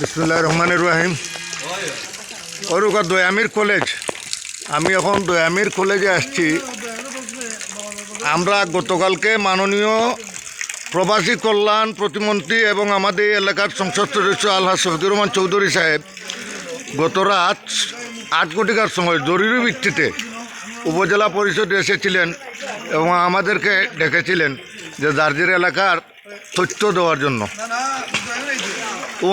বিসমুল্লাহ রহমানুর রাহিম। অরুকা দয়ামির কলেজ আমি এখন দয়ামির কলেজে আসছি। আমরা গতকালকে মাননীয় প্রবাসী কল্যাণ প্রতিমন্ত্রী এবং আমাদের এলাকার সংসদ সদস্য আলহাজ শফিকুর রহমান চৌধুরী সাহেব গত রাত আট কোটিকার সময় জরুরি ভিত্তিতে উপজেলা পরিষদে এসেছিলেন এবং আমাদেরকে ডেকেছিলেন যে দার্জির এলাকার তথ্য দেওয়ার জন্য।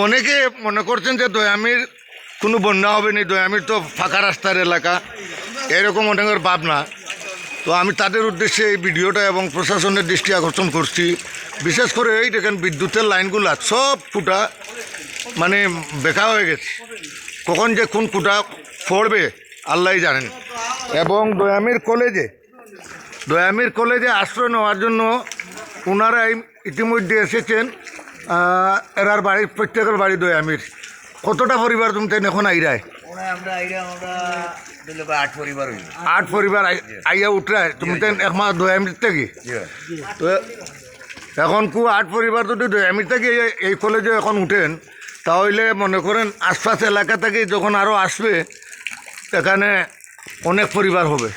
অনেকে মনে করছেন যে দয়ামির, কোনো বন্যা হবে না দয়ামির তো ফাঁকা রাস্তার এলাকা। এরকম অনেকের ভাবনা। তো আমি তাদের উদ্দেশ্যে এই ভিডিওটা এবং প্রশাসনের দৃষ্টি আকর্ষণ করছি। বিশেষ করে এই দেখেন, বিদ্যুতের লাইনগুলো সব ফুটা মানে বেকা হয়ে গেছে। কখন যে কোন ফুটা পড়বে আল্লাহ জানেন। এবং দয়ামির কলেজে দয়ামির কলেজে আশ্রয় নেওয়ার জন্য ওনারাই ইতিমধ্যে এসেছেন এরার বাড়ির প্রত্যেকের বাড়ি দয়ামির কতটা পরিবার তুমি এখন আইরায়? আইরা আট পরিবার আইয়া উঠরায় তুমি একমাস দয়ামির থেকে তো এখন কু আট পরিবার যদি দয়ামির থেকে এই- এই কলেজে এখন উঠেন তাহলে মনে করেন আশপাশ এলাকা থেকে যখন আরও আসবে এখানে অনেক পরিবার হবে।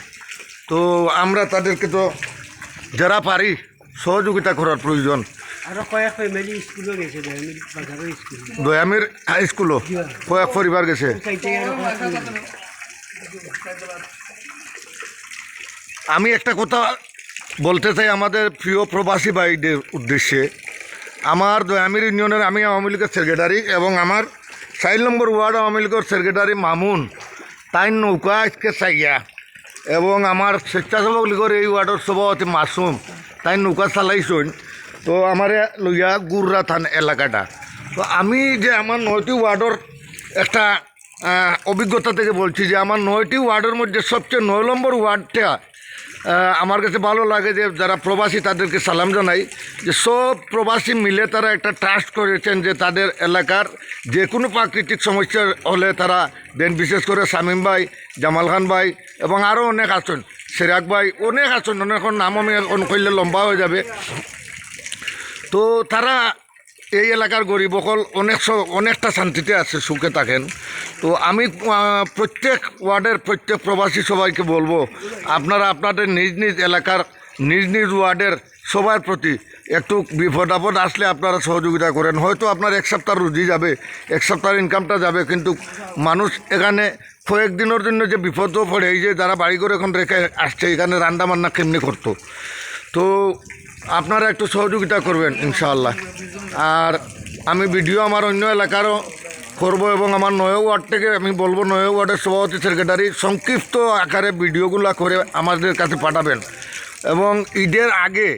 তো আমরা তাদেরকে তো যারা পারি সহযোগিতা করার প্রয়োজন। আরও কয়েক ফ্যামিলি স্কুলও গেছে আমি স্কুল। দয়ামির হাই স্কুলও কয়েক পরিবার গেছে। আমি একটা কথা বলতে চাই আমাদের প্রিয় প্রবাসী ভাইদের উদ্দেশ্যে। আমার দয়ামির ইউনিয়নের আমি আওয়ামী লীগের সেক্রেটারি এবং আমার চার নম্বর ওয়ার্ড আওয়ামী লীগের সেক্রেটারি মামুন। তাই নৌকা আজকে চাইয়া এবং আমার স্বেচ্ছাসেবক লীগের এই ওয়ার্ডের সভাপতি মাসুম। তাই নৌকা চালাইছেন। তো আমার লইয়া গুররা থান এলাকাটা। তো আমি যে আমার নয়টি ওয়ার্ডের একটা অভিজ্ঞতা থেকে বলছি যে আমার নয়টি ওয়ার্ডের মধ্যে সবচেয়ে নয় নম্বর ওয়ার্ডটা আমার কাছে ভালো লাগে যে যারা প্রবাসী তাদেরকে সালাম জানাই, যে সব প্রবাসী মিলে তারা একটা ট্রাস্ট করেছেন যে তাদের এলাকার যে কোনো প্রাকৃতিক সমস্যা হলে তারা দেন বিশেষ করে শামীম ভাই, জামাল খান ভাই এবং আরও অনেক আছেন। সিরাক ভাই, অনেক আছেন অনেক নাম আমি অন করলে লম্বা হয়ে যাবে। তো তারা এই এলাকার গরিবকল অনেক অনেকটা শান্তিতে আছে, সুখে থাকেন। তো আমি প্রত্যেক ওয়ার্ডের প্রত্যেক প্রবাসী সবাইকে বলব, আপনারা আপনাদের নিজ নিজ এলাকার, নিজ নিজ ওয়ার্ডের সবার প্রতি একটু বিপদ আপদ আসলে আপনারা সহযোগিতা করেন। হয়তো আপনার এক সপ্তাহ রুজি যাবে, এক সপ্তাহের ইনকামটা যাবে, কিন্তু মানুষ এখানে কয়েকদিনের জন্য যে বিপদও পড়ে, এই যে যারা বাড়ি করে এখন রেখে আসছে, এখানে রান্না বান্না কেমনি করতো? তো আপনারা একটু সহযোগিতা করবেন, ইনশাআল্লাহ। আর আমি ভিডিও আমার অন্য এলাকারও করব এবং আমার নয় ওয়ার্ড থেকে আমি বলব, নয় ওয়ার্ডের সভাপতি সেক্রেটারি সংক্ষিপ্ত আকারে ভিডিওগুলো করে আমাদের কাছে পাঠাবেন। এবং ঈদের আগে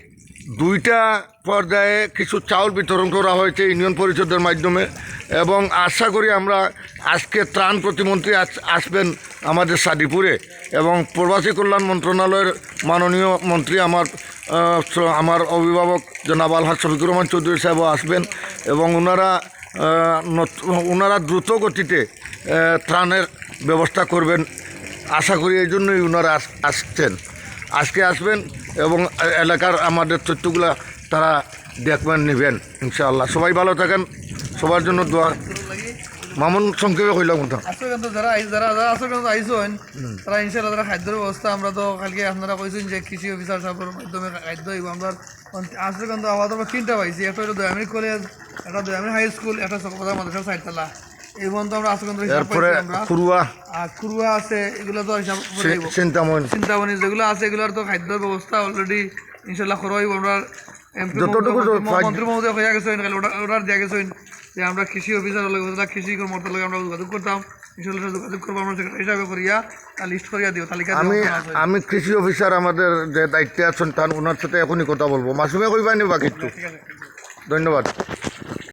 দুইটা পর্যায়ে কিছু চাউল বিতরণ করা হয়েছে ইউনিয়ন পরিষদের মাধ্যমে এবং আশা করি আমরা আজকে ত্রাণ প্রতিমন্ত্রী আস- আসবেন আমাদের সাদিপুরে এবং প্রবাসী কল্যাণ মন্ত্রণালয়ের মাননীয় মন্ত্রী আমার আমার অভিভাবক জনাব আলহাজ শফিকুর রহমান চৌধুরী সাহেবও আসবেন এবং ওনারা ওনারা দ্রুত গতিতে ত্রাণের ব্যবস্থা করবেন। আশা করি এই জন্যই ওনারা আস- আসছেন। আজকে আসবেন এবং এলাকার আমাদের তথ্যগুলো তারা দেখবেন, নেবেন, ইনশাআল্লাহ। সবাই ভালো থাকেন। সবার জন্য দোয়া। মামুন সংক্ষেপে কইলাম কথা। আসলে কিন্তু যারা যারা যারা আসলে কিন্তু আইসন তারা ইনশাল্লাহ তারা খাদ্যের ব্যবস্থা আমরা তো কালকে আপনারা কইছেন যে কৃষি অফিসার সাহেবের মাধ্যমে খাদ্য দিব। আমরা আসলে কিন্তু আমাদের আমরা তিনটা পাইছি। একটা হলো দয়ামির কলেজ, একটা দয়ামির হাই স্কুল, একটা চকবাজার মাদ্রাসা সাইডতলা এই পর্যন্ত আমরা হিসাব এরপরে খুরুয়া। আর কুরুয়া আছে এগুলো তো হিসাব। চিন্তাময়। চিন্তামণি যেগুলো আছে এগুলোর তো খাদ্যের ব্যবস্থা অলরেডি ইনশাল্লাহ আমরা যতটুকু মন্ত্রী মহোদয় হয়ে অর্ডার দেওয়া গেছেন যে আমরা কৃষি অফিসার কৃষি কর্মকর্তার লগে আমরা যোগাযোগ করতাম ইনশাল্লাহ যোগাযোগ করব আমরা সেটা হিসাবে করিয়া লিস্ট করিয়া দিও তালিকা আমি আমি কৃষি অফিসার আমাদের যে দায়িত্বে আছেন তার ওনার সাথে এখনই কথা বলব। মাসুমে কইবানি বাকি ধন্যবাদ।